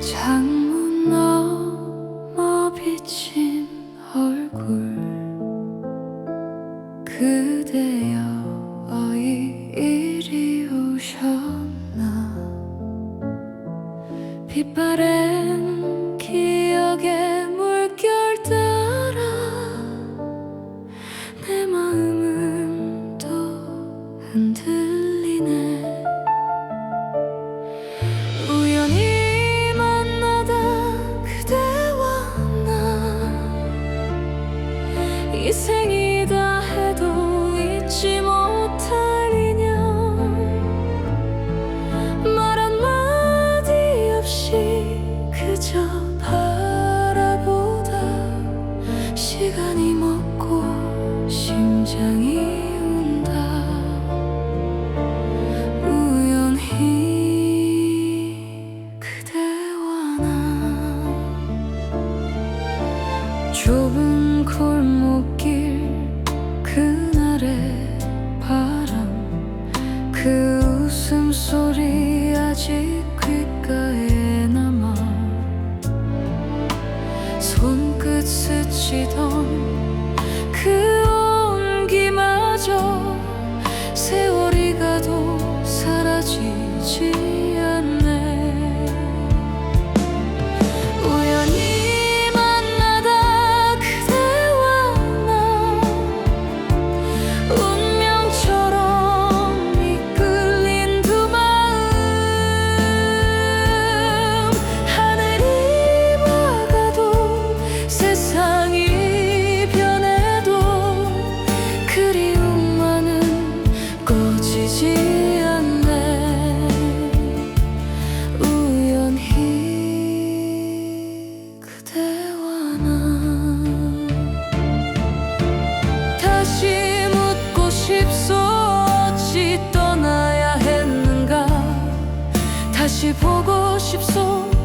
창문 너머 비친 얼굴 그대여 어이 이리 오셨나? 빛바랜 기억의 물결 따라 내 마음은 또 흔들 생이다 해도 잊지 못할 인연. 말 한마디 없이 그저 바라보다 시간이 먹고 심장이 운다. 우연히 그대와 나 좁은 골목길 그날의 바람 그 웃음소리 아직 귓가에 남아 손끝 스치던 없이 떠나야 했는가? 다시 보고 싶소.